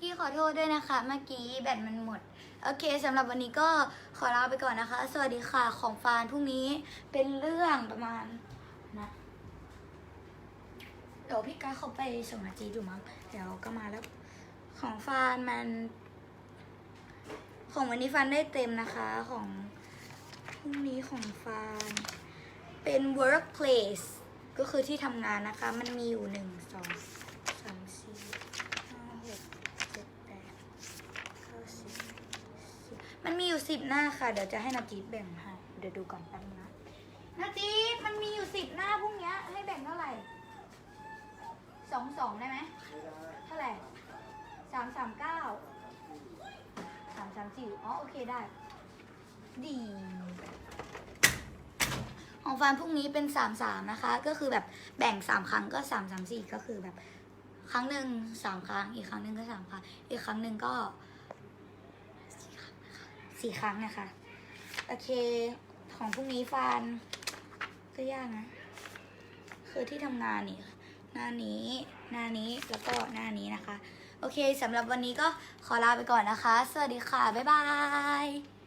กี้ขอโทษด้วยนะคะ เมื่อกี้แบตมันหมด โอเคสำหรับวันนี้ก็ขอลาไปก่อนนะคะ สวัสดีค่ะของฟานพรุ่งนี้เป็นเรื่องประมาณนะเดี๋ยวพี่ก้าเขาไปส่งอาจีดูมั้งเดี๋ยวก็มาแล้วของฟานมัน ของวันนี้ฟานได้เต็มนะคะของพรุ่งนี้ของฟานเป็น workplace ก็คือที่ทำงานนะคะ มันมีอยู่หนึ่งสองสามสี่ห้าหกเจ็ดแปดเก้าสิบสิบ มันมีอยู่สิบหน้าค่ะ เดี๋ยวจะให้นาจีดแบ่งให้เดี๋ยวดูก่อนแป๊บนึงนะนาจีมันมีอยู่สิบหน้าพรุ่งนี้ให้แบ่งเท่าไหร่สองสองได้ไหมเท่าไหร่สามสามเก้าสามสามสี่อ๋อโอเคได้ ดีของฟันพรุ่งนี้เป็นสามสามนะคะ ก็คือแบบแบ่งสามครั้งก็สามสามสี่ก็คือแบบ ครั้งหนึ่งสามครั้ง อีกครั้งหนึ่งก็สามครั้ง อีกครั้งหนึ่งก็ สี่ครั้งนะคะ โอเค ของพรุ่งนี้ฟานก็ยากนะ คือที่ทำงานนี่ หน้านี้ หน้านี้ แล้วก็หน้านี้นะคะ โอเคสำหรับวันนี้ก็ขอลาไปก่อนนะคะ สวัสดีค่ะ บ๊ายบาย